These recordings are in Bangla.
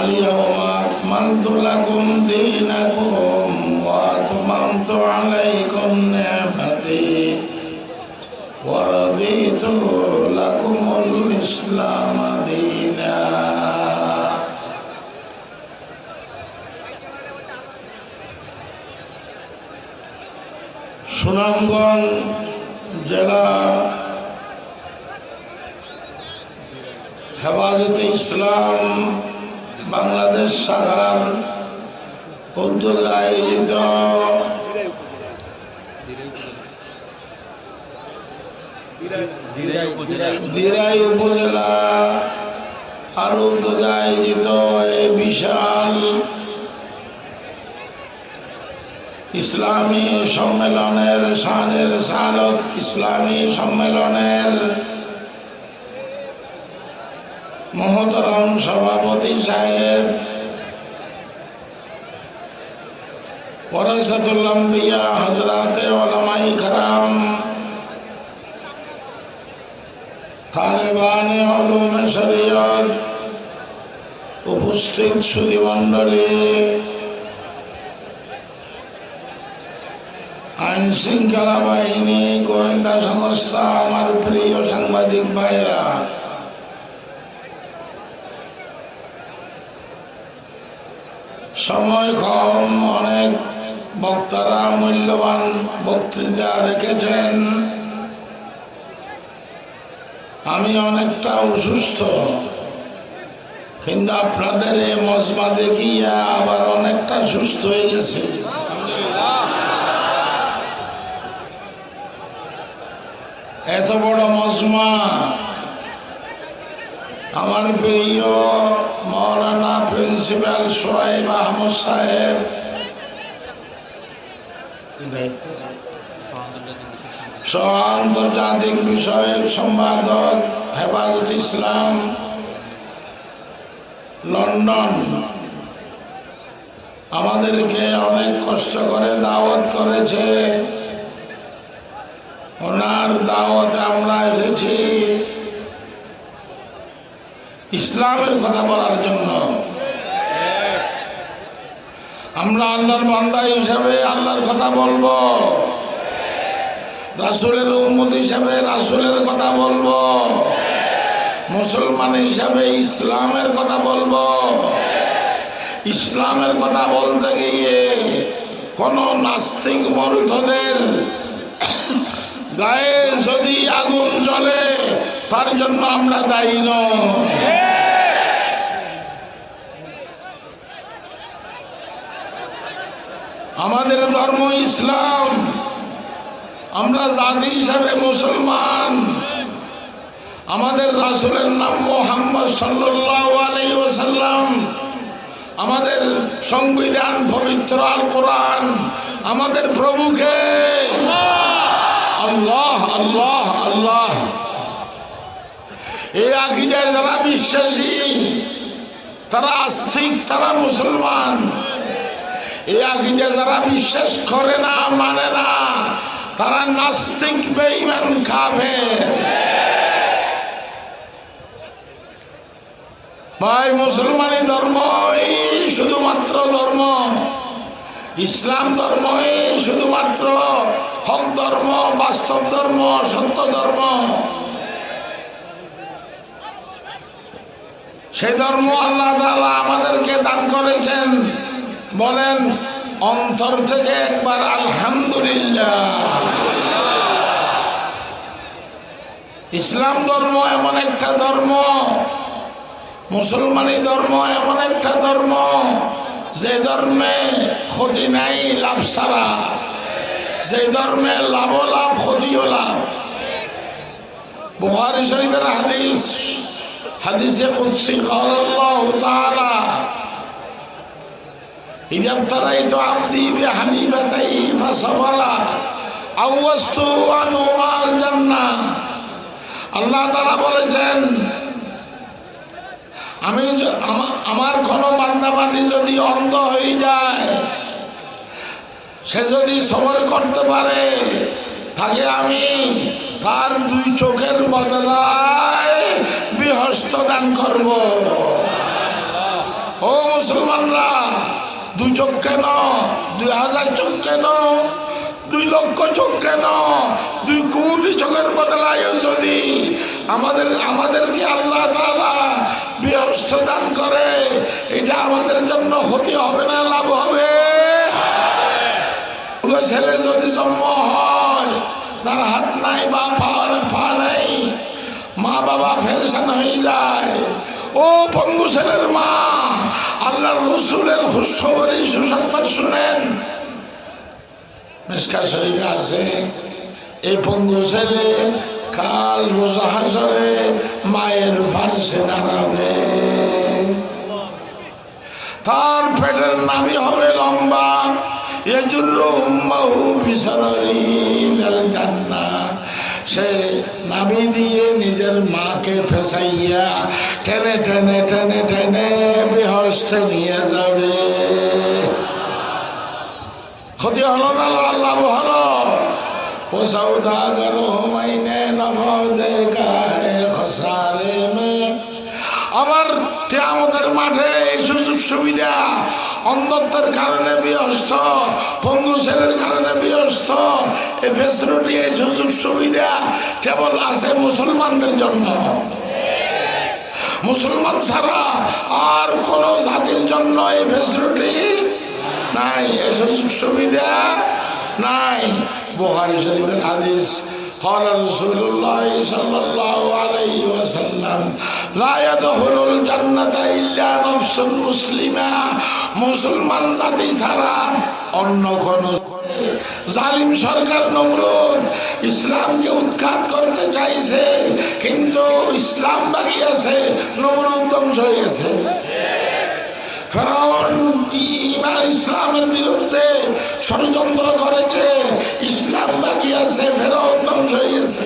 اليوم أكملت لكم دينكم وأتممت عليكم نعمتي ورضيت لكم الإسلام دينا সুনামগঞ্জ জেলা হেফাজতে ইসলাম, বাংলাদেশ শাখার উদ্যোগে আয়োজিত দিরাই উপজেলা আর উদ্যোগে আয়োজিত বিশাল ইসলামী সম্মেলনের শানের শালত ইসলামী সম্মেলনের মহতরম সভাপতি সাহেব। পরাসাতুল্লাম্বিয়া হজরাতে ওলামাই খারাম তালেবান আলম শরীয়ত উপস্থিত সুধীমণ্ডলী। আইন শৃঙ্খলা বাহিনী, গোয়েন্দা সংস্থা, আমার প্রিয় সাংবাদিক ভাইরা। সময় কম, অনেক বক্তারা মূল্যবান বক্তৃতা রেখেছেন। আমি অনেকটা অসুস্থ, কিন্তু আপনাদের এই মজমা দেখিয়া আবার অনেকটা সুস্থ হয়ে গেছে। এত বড় মজমা আমার প্রিয় মৌলানা প্রিন্সিপাল সোহেব আহমদ সাহেব। আন্তর্জাতিক বিষয়ক সম্পাদক হেফাজত ইসলাম, লন্ডন। আমাদেরকে অনেক কষ্ট করে দাওয়াত করেছে। ওনার দাওয়াতে আমরা এসেছি। ইসলামের কথা বলার জন্য। আমরা আল্লাহর বান্দা হিসাবে আল্লাহর কথা বলব। রাসুলের উম্মত হিসাবে রাসুলের কথা বলব। মুসলমান হিসাবে ইসলামের কথা বলব। ইসলামের কথা বলতে গিয়ে কোন নাস্তিক মরুথদের গায়ে যদি আগুন জ্বলে, তার জন্য আমরা দায়ী নই। আমাদের ধর্ম ইসলাম। আমরা জাতি হিসাবে মুসলমান। আমাদের রাসুলের নাম মোহাম্মদ ওসাল্লাম আমাদের সংবিধান পবিত্র আল কোরআন আমাদের প্রভুকে। আল্লাহ আল্লাহ আল্লাহ। এই আকিদায় যারা বিশ্বাসী, তারা আস্তিক, তারা মুসলমান। এই আকিদে যারা বিশ্বাস করে না মানে না, তারা নাস্তিক বেইমান খাবে ভাই, মুসলমানি ধর্ম এই শুধুমাত্র ধর্ম। ইসলাম ধর্ম এই শুধুমাত্র হক ধর্ম, বাস্তব ধর্ম, সত্য ধর্ম। সেই ধর্ম আল্লাহ তাআলা আমাদেরকে দান করেছেন। বলেন, অন্তর থেকে একবার আলহামদুলিল্লাহ। ইসলাম ধর্ম এমন একটা ধর্ম, মুসলমানি ধর্ম এমন একটা ধর্ম, যে ধর্মে ক্ষতি নাই, লাভ সারা যে ধর্মে লাভ লাভ, ক্ষতিও লাভ। বুহারি শরীফের হাদিস, হাদিসে কুৎসি কল্লাহ إذا ابتليت عبدي بحبيبتيه فصبر আউয়াস্তু আনুয়াল জান্নাহ আল্লাহ তাআলা বলেছেন আমি য- আমা- আমার কোনো বান্দাবাদি যদি অন্ধ হয়ে যায় সে যদি সবর করতে পারে তাকে আমি তার দুই চোখের বদলায় বৃহস্ত দান করব ও মুসলমানরা দুই চোখ কেন? দুই হাজার চোখ কেন? দুই লক্ষ চোখ কেন? দুই কোটি চোখের বদলায় যদি আমাদের আমাদেরকে আল্লাহ তাআলা বৃহস্ত দান করে, এটা আমাদের জন্য ক্ষতি হবে না, লাভ হবে? ছেলে যদি জন্ম হয়, তার হাত নাই বা পা নাই মা বাবা ফেরেশান হয়ে যায়। ও পঙ্গু ছেলের মা আল্লাহ রসুলের খুশখবরি সুসংবাদ শুনেন। মেসকা শরীফে আছে। এই পঙ্গু ছেলে কাল রোজা হাসরে মায়ের ফার্সে দাঁড়াবে। তার পেটের নামই হবে লম্বা। ইয়াজুরু উম্মাহু বিসরারিল জান্নাহ সে নাবি দিয়ে নিজের মাকে ফেসাইয়া টেনে টেনে টেনে টেনে বেহস্তে নিয়ে যাবে। ক্ষতি হলো না, লাভ হলো। ও সৌদাগর মাইনে নভদে গায়ে খসারে মে। আবার মাঠে এই সুযোগ সুবিধা অন্ধত্বের কারণে বিয়স্ত পঙ্গু ছেলের কারণে বিয়স্ত এই ফেসিলিটি এই সুযোগ সুবিধা কেবল আছে মুসলমানদের জন্য মুসলমান ছাড়া আর কোন জাতির জন্য এই ফেসিলিটি নাই এই সুযোগ সুবিধা নাই বোহারি শরীফের হাদিস قال رسول الله صلى الله عليه وسلم মুসলিমা মুসলমান জাতি ছাড়া অন্য কোন জালিম সরকার নমরুদ। ইসলামকে উৎখাত করতে চাইছে, কিন্তু ইসলাম বাকি আছে নমরুদ ধ্বংস হয়ে ইসলামের বিরুদ্ধে ষড়যন্ত্র করেছে, ইসলাম বাকি আছে ফেরত ধ্বংস হয়ে গেছে।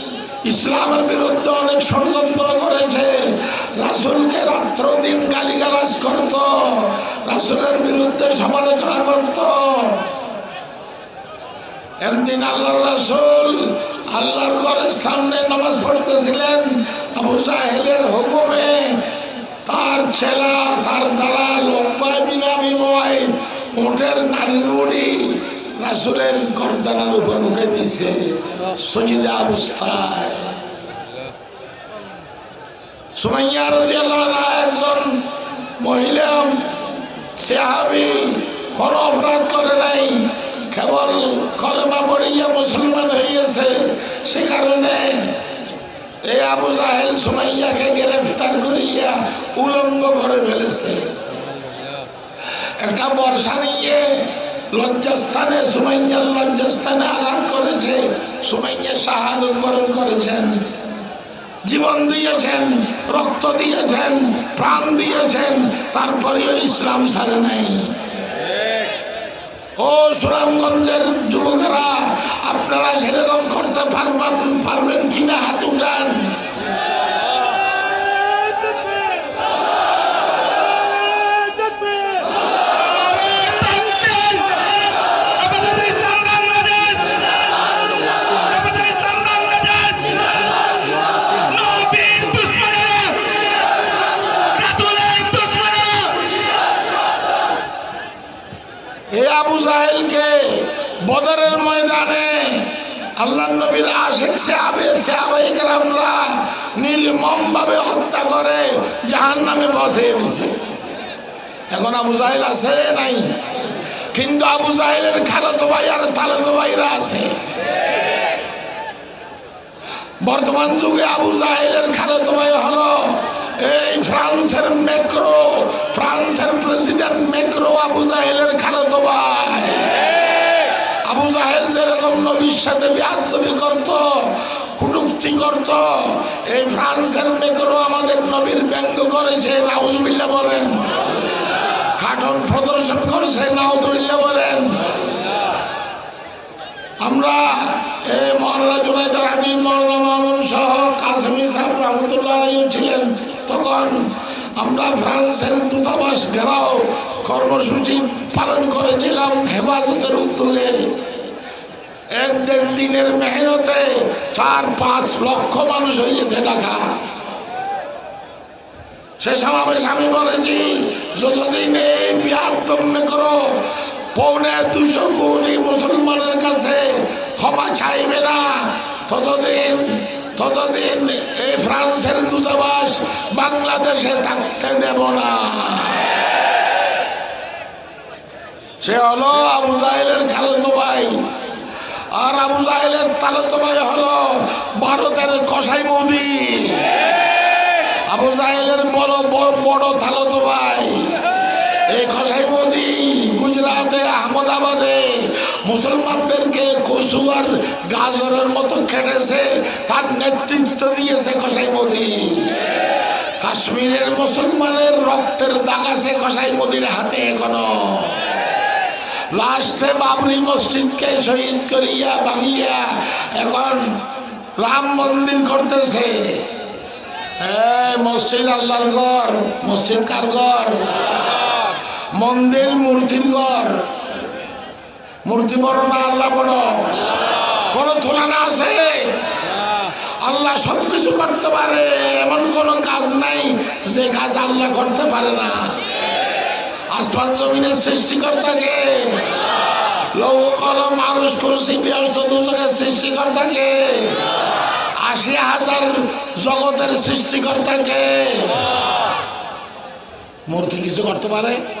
ইসলামের বিরুদ্ধে অনেক ষড়যন্ত্র করেছে। রাসুলকে রাত্র দিন গালিগালাজ করত, রাসুলের বিরুদ্ধে সমালোচনা করত। একদিন আল্লাহ রাসুল আল্লাহর ঘরের সামনে নামাজ পড়তেছিলেন, আবু সাহেলের হুকুমে তার ছেলা, তার দালাল লম্বা বিনামি ময় উঠের নারী বুড়ি রাসুলের গর্দানার উপর উঠে দিয়েছে সজিদা অবস্থায় সুমাইয়া রাদিয়াল্লাহু আনহা একজন মহিলা, সাহাবী, কোনো অপরাধ করে নাই, কেবল কলেমা পড়িয়া মুসলমান হয়ে গেছে সে কারণে এই আবু জাহেল সুমাইয়াকে গ্রেফতার করিয়া উলঙ্গ করে ফেলেছে। একটা বর্ষা নিয়ে লজ্জাস্থানে, সুমাইয়ার লজ্জাস্থানে আঘাত করেছে। সুমাইয়া শাহাদত বরণ করেছেন। জীবন দিয়েছেন, রক্ত দিয়েছেন, প্রাণ দিয়েছেন, তারপরেও ইসলাম ছাড়ে নাই। ও সুনামগঞ্জের যুবকেরা, আপনারা সেরকম করতে পারবেন পারবেন কিনা হাত উঠান। আল্লাহ নবীর আশেখ সে আবে সে আবেকরামরা নির্মম ভাবে হত্যা করে জাহান নামে বসিয়ে দিছে এখন আবু জাহেল আছে নাই? কিন্তু আবু জাহেলের খালাতো ভাই আর তালাতো ভাইরা আছে। বর্তমান যুগে আবু জাহেলের খালেতো ভাই হলো এই ফ্রান্সের মেক্রো, ফ্রান্সের প্রেসিডেন্ট মেক্রো আবু জাহেলের খালেতো ভাই। আবু জাহেল যেরকম নবীর সাথে বিয়াদবি করত কুটুক্তি করত, এই ফ্রান্সের মেকরও আমাদের নবীর ব্যঙ্গ করেছে নাউজবিল্লা বলেন। কাঠন প্রদর্শন করছে নাউজবিল্লা বলেন। আমরা এই মহারাজ জুনাইদ হাবিব মৌলানা মামুন সহ কাশ্মীর সাহেব রহমতুল্লাহ ছিলেন তখন। আমরা ফ্রান্সের দূতাবাস ঘেরাও কর্মসূচি পালন করেছিলাম হেফাজতের উদ্যোগে। এক দেড় দিনের মেহনতে চার পাঁচ লক্ষ মানুষ হয়েছে ঢাকা। সে সমাবেশ আমি বলেছি, যতদিন এই বিহার দম্যে করো, পৌনে দুশো কোটি মুসলমানের কাছে ক্ষমা চাইবে না, ততদিন ততদিন এই ফ্রান্সের দূতাবাস বাংলাদেশে থাকতে দেব না। সে হলো আবু জাহেলের খালেতো ভাই। আর আবু জাহেলের তালেতো ভাই হলো ভারতের কসাই মোদী আবু জাহেলের বড় বড় থালতো ভাই। খসাই গুজরাটে, আহমদাবাদে মুসলমানদেরকে গাজরের কেটেছে তার নেতৃত্ব দিয়েছে খসাই কাশ্মীরের মুসলমানের রক্তের দাগ আছে খসাই মোদির হাতে এখনও। লাস্টে বাবরি মসজিদকে শহীদ করিয়া ভাঙিয়া এখন রাম মন্দির করতেছে। মসজিদ আল্লাহর ঘর, মসজিদ কার ঘর? মন্দির মূর্তির ঘর। মূর্তি বড় না আল্লাহ বড়? কোন তুলনা আছে? আল্লাহ সব কিছু করতে পারে। এমন কোনো কাজ নাই যে কাজ আল্লাহ করতে পারে না। আসমান জমিনের সৃষ্টিকর্তাকে লৌহ মানুষ করছি ব্যস্ত দুজকের সৃষ্টিকর্তাকে, আশি হাজার জগতের সৃষ্টিকর্তাকে। মূর্তি কিছু করতে পারে?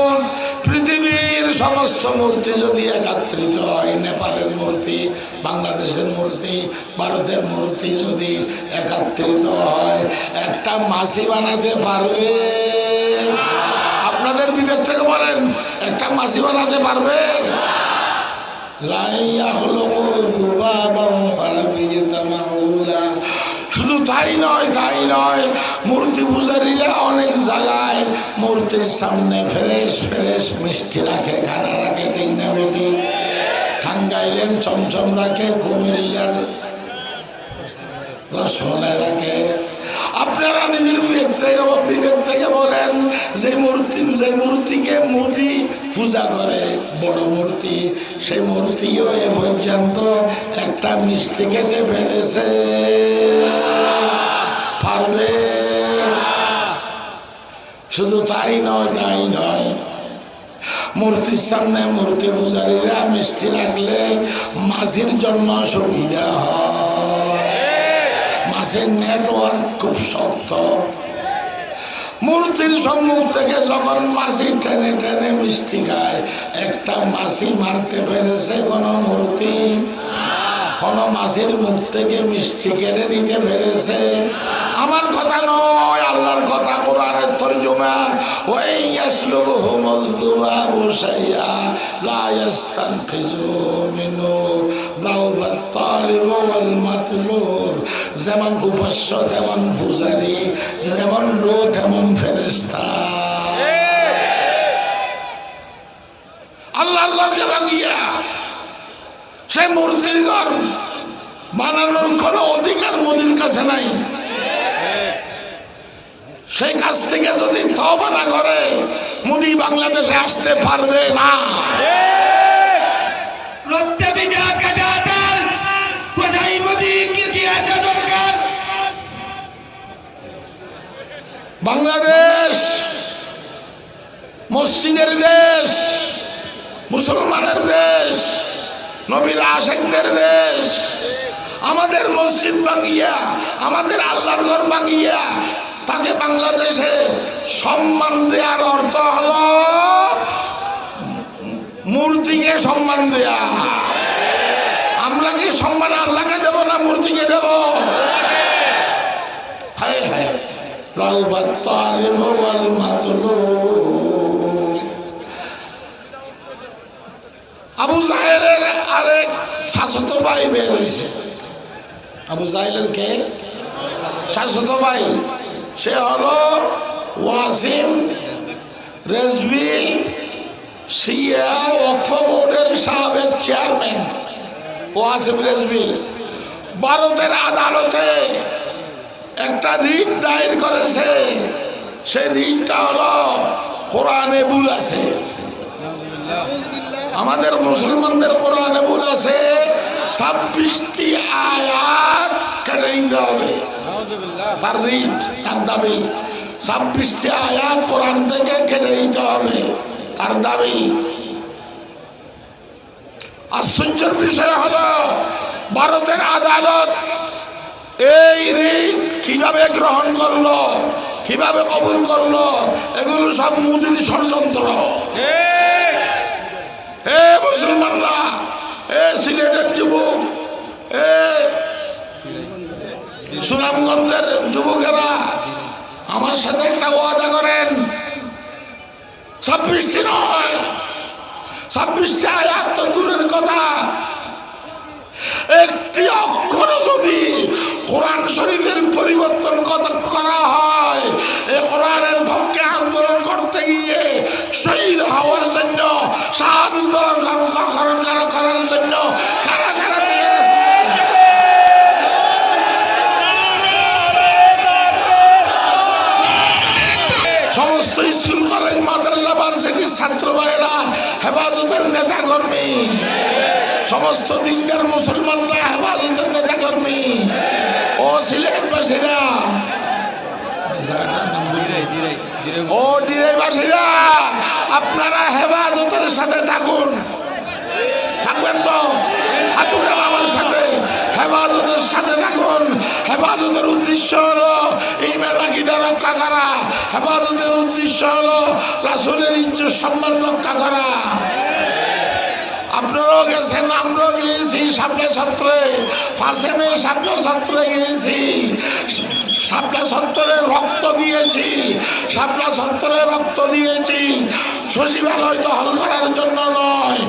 সমস্ত মূর্তি যদি একাত্রিত হয়, নেপালের মূর্তি, বাংলাদেশের মূর্তি, ভারতের মূর্তি যদি একাত্রিত হয়, একটা মাসি বানাতে পারবে? আপনাদের বিবেক থেকে বলেন, একটা মাসি বানাতে পারবে? শুধু তাই নয় তাই নয়, মূর্তি পূজারীরা অনেক জায়গায় মূর্তির সামনে ফ্রেশ ফ্রেশ মিষ্টি রাখে খানা রাখে ঠিক না বেটি টাঙ্গাইলের চমচম রাখে, কুমিল্লার রসমালাই রাখে। আপনারা নিজের বিবেক থেকে বিবেক থেকে বলেন, যে মূর্তি, যে মূর্তিকে মোদি পূজা করে, বড় মূর্তি সেই মূর্তিও এ পর্যন্ত একটা মিষ্টি খেতে পেরেছে পারবে? শুধু তাই নয় তাই নয়। মূর্তির সামনে মূর্তি পূজারীরা মিষ্টি রাখলে মাঝির জন্য সুবিধা মাছের নেটওয়ার্ক খুব শক্ত। মূর্তির সম্মুখ থেকে যখন মাছি টেনে টেনে মিষ্টি খায়, একটা মাছি মারতে পেরেছে কোনো মূর্তি? কোন মাছের মুখ থেকে মিষ্টি কেড়ে নিতে পেরেছে। আমার কথা নয় আল্লাহর কথা কোরআনের তর্জমা। ওই ইয়াসলুবুহুমুল যুবাবু শাইআ লা ইয়াস্তানফিজু দাওবাত তালিব ওয়াল মাতলুব। যেমন উপাস্য তেমন পূজারি যেমন লো তেমন ফেরেশতা। আল্লাহর ঘরকে ভাঙিয়া সে মূর্তির ঘর বানানোর কোনো অধিকার মোদির কাছে নাই। সেই কাছ থেকে যদি তবা না করে মোদি বাংলাদেশে আসতে পারবে না। বাংলাদেশ মসজিদের দেশ মুসলমানের দেশ নবীর আশেকদের দেশ। আমাদের মসজিদ ভাঙিয়া, আমাদের আল্লাহর ঘর ভাঙিয়া, তাকে বাংলাদেশে সম্মান দেওয়ার অর্থ হলো মূর্তিকে সম্মান দেয়া। আমরা কি সম্মান আল্লাহকে দেব না মূর্তিকে দেব? হায় হায় দাউবাত তালিব ওয়াল মাতলুব আবু জাহেলের আরেক শাসত ভাই বের হয়েছে। আবু জাহেলের কে? শাসত ভাই। সে হলো ওয়াসিম রেজবি বোর্ডের চেয়ারম্যান। ওয়াসিম ভারতের আদালতে একটা রিট করেছে। সেই রিটটা হলো কোরআনে ভুল আছে। আমাদের মুসলমানদের কোরআনে ভুল আছে, ছাব্বিশটি আয়াত কেটে হবে। তার রিট, তার দাবি, ছাব্বিশটি আয়াত কোরআন থেকে কেটে দিতে হবে। তার দাবি, আশ্চর্যের বিষয় হলো, ভারতের আদালত এই ঋণ কীভাবে গ্রহণ করল, কীভাবে কবুল করল, এগুলো সব মুদির ষড়যন্ত্র। এ মুসলমানরা, এ সিলেটের যুবক, এ সুনামগঞ্জের যুবকেরা, আমার সাথে একটা ওয়াদা করেন। ছাব্বিশটি নয় ছাব্বিশটি আয়াত তো দূরের কথা। একটি অক্ষর যদি কোরআন শরীফের পরিবর্তন কত করা হয়, এ কোরআনের পক্ষে আন্দোলন করতে গিয়ে শহীদ হওয়ার জন্য? সমস্ত স্কুল কলেজ, মাদ্রাসা ছাত্র ভাইয়েরা, হেফাজতের নেতা কর্মী সমস্ত দিনকার মুসলমানরা হেফাজতের নেতা কর্মী ও সিলেটবাসীরা। ও ডিরেবাসীরা, আপনারা হেফাজতের সাথে থাকুন। থাকবেন তো? হাতুটান আমার সাথে হেফাজতের সাথে থাকুন। হেফাজতের উদ্দেশ্য হলো এই মেলা মেলাকিটা রক্ষা করা। হেফাজতের উদ্দেশ্য হলো রাসুলের ইজ্জত সম্মান রক্ষা করা। আপনারাও গেছেন, আমরাও গিয়েছি সাপলা ছত্রে ফাঁসে মেয়ে সাপলা ছত্রে গিয়েছি। সাপলা ছত্রে রক্ত দিয়েছি সাপলা ছত্রে রক্ত দিয়েছি। সচিবালয় দখল করার জন্য নয়,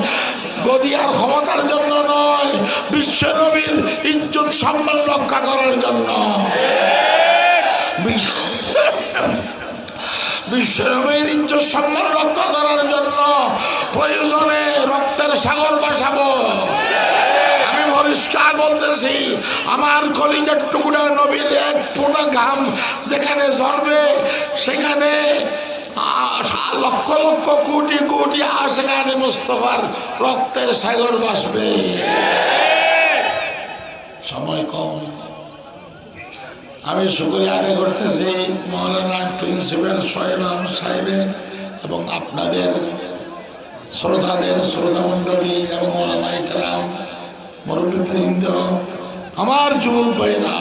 গদিয়ার ক্ষমতার জন্য নয়, বিশ্বনবীর ইজ্জত সম্মান রক্ষা করার জন্য। বিশ্বনবীর ইজ্জত সম্মান রক্ষা করার জন্য প্রয়োজনে রক্তের সাগর বাসাবো। আমি পরিষ্কার বলতেছি, আমার কলিজার টুকুরা নবীর এক ফোঁটা ঘাম যেখানে ঝরবে, সেখানে লক্ষ লক্ষ কোটি কোটি সেখানে মুস্তফার রক্তের সাগর বাসবে। সময় কম আমি শুক্রিয়া আদায় করতেছি মৌলানা প্রিন্সিপাল সোহেব সাহেবের এবং আপনাদের শ্রোতাদের, শ্রোতা মণ্ডলী এবং ওলামাইকরাম মুরব্বীবৃন্দ, আমার যুবক ভাইরা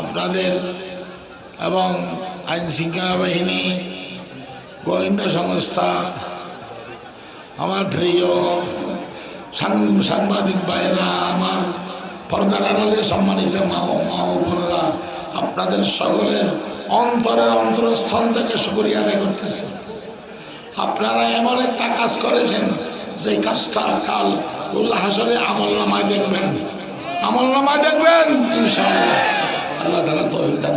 আপনাদের এবং আইন শৃঙ্খলা বাহিনী, গোয়েন্দা সংস্থা, আমার প্রিয় সাংবাদিক ভাইয়েরা, আমার পর্দার আড়ালে সম্মানিত মা ও মা ও বোনেরা আপনাদের সকলের অন্তরের অন্তরস্থল থেকে শুকরিয়া আদায় করতেছি। আপনারা এমন একটা কাজ করেছেন যে কাজটা কাল রোজা হাসরে আমল নামায় দেখবেন। আমল নামায় দেখবেন, ইনশাআল্লাহ। আল্লাহ তালা তহিল দান